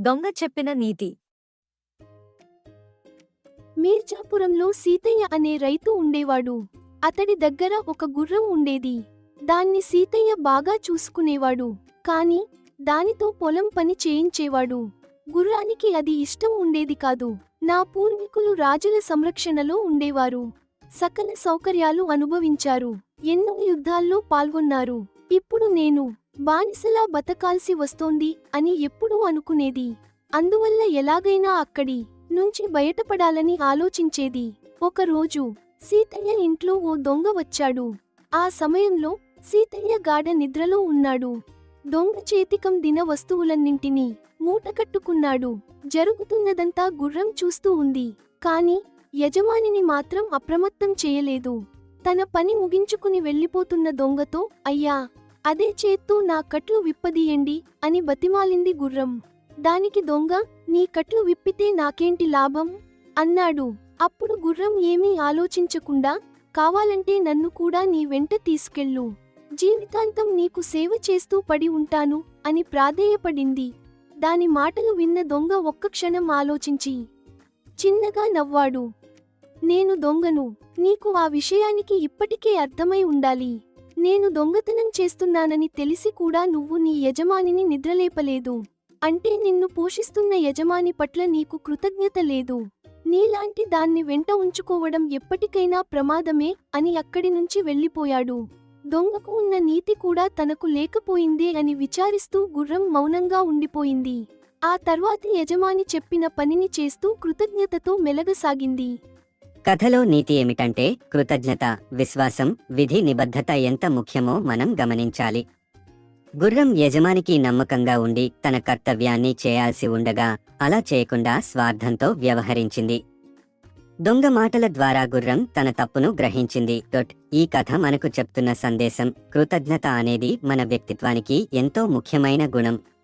దొంగ చెప్పిన నీతి. మీర్జాపురంలో సీతయ్య అనే రైతు ఉండేవాడు. అతడి దగ్గర ఒక గుర్రం ఉండేది. దాన్ని సీతయ్య బాగా చూసుకునేవాడు. కాని దానితో పొలం పని చేయించేవాడు. గుర్రానికి అది ఇష్టం ఉండేది కాదు. నా పూర్వీకులు రాజుల సంరక్షణలో ఉండేవారు. సకల సౌకర్యాలు అనుభవించారు. ఎన్నో యుద్ధాల్లో పాల్గొన్నారు. ఇప్పుడు నేను బానిసలా బతకాల్సి వస్తోంది అని ఎప్పుడూ అనుకునేది. అందువల్ల ఎలాగైనా అక్కడి నుంచి బయటపడాలని ఆలోచించేది. ఒకరోజు సీతయ్య ఇంట్లో ఓ దొంగ వచ్చాడు. ఆ సమయంలో సీతయ్య గాఢ నిద్రలో ఉన్నాడు. దొంగ చేతికం దిన వస్తువులన్నింటినీ మూటకట్టుకున్నాడు. జరుగుతున్నదంతా గుర్రం చూస్తూ ఉంది. కాని యజమానిని మాత్రం అప్రమత్తం చేయలేదు. తన పని ముగించుకుని వెళ్ళిపోతున్న దొంగతో అయ్యా అదే చేత్తో నా కట్లు విప్పదీయండి అని బతిమాలింది గుర్రం. దానికి దొంగ నీ కట్లు విప్పితే నాకేంటి లాభం? అన్నాడు. అప్పుడు గుర్రం ఏమీ ఆలోచించకుండా కావాలంటే నన్ను కూడా నీ వెంట తీసుకెళ్ళు. జీవితాంతం నీకు సేవ చేస్తూ పడి ఉంటాను అని ప్రాధేయపడింది. దాని మాటలు విన్న దొంగ ఒక్క క్షణం ఆలోచించి చిన్నగా నవ్వాడు. నేను దొంగను. నీకు ఆ విషయానికి ఇప్పటికే అర్థమై ఉండాలి. నేను దొంగతనం చేస్తున్నానని తెలిసి కూడా నువ్వు నీ యజమానిని నిద్రలేపలేదు. అంటే నిన్ను పోషిస్తున్న యజమాని పట్ల నీకు కృతజ్ఞత లేదు. నీలాంటి దాన్ని వెంట ఉంచుకోవడం ఎప్పటికైనా ప్రమాదమే అని అక్కడి నుంచి వెళ్ళిపోయాడు. దొంగకు ఉన్న నీతి కూడా తనకు లేకపోయిందే అని విచారిస్తూ గుర్రం మౌనంగా ఉండిపోయింది. ఆ తర్వాతి యజమాని చెప్పిన పనిని చేస్తూ కృతజ్ఞతతో మెలగసాగింది. కథలో నీతి ఏమిటంటే కృతజ్ఞత విశ్వాసం విధి నిబద్ధత ఎంత ముఖ్యమో మనం గమనించాలి. గుర్రం యజమానికి నమ్మకంగా ఉండి తన కర్తవ్యాన్ని చేయాల్సి ఉండగా అలా చేయకుండా స్వార్థంతో వ్యవహరించింది. దొంగ మాటల ద్వారా గుర్రం తన తప్పును గ్రహించింది. డొట్ ఈ కథ మనకు చెప్తున్న సందేశం కృతజ్ఞత అనేది మన వ్యక్తిత్వానికి ఎంతో ముఖ్యమైన గుణం.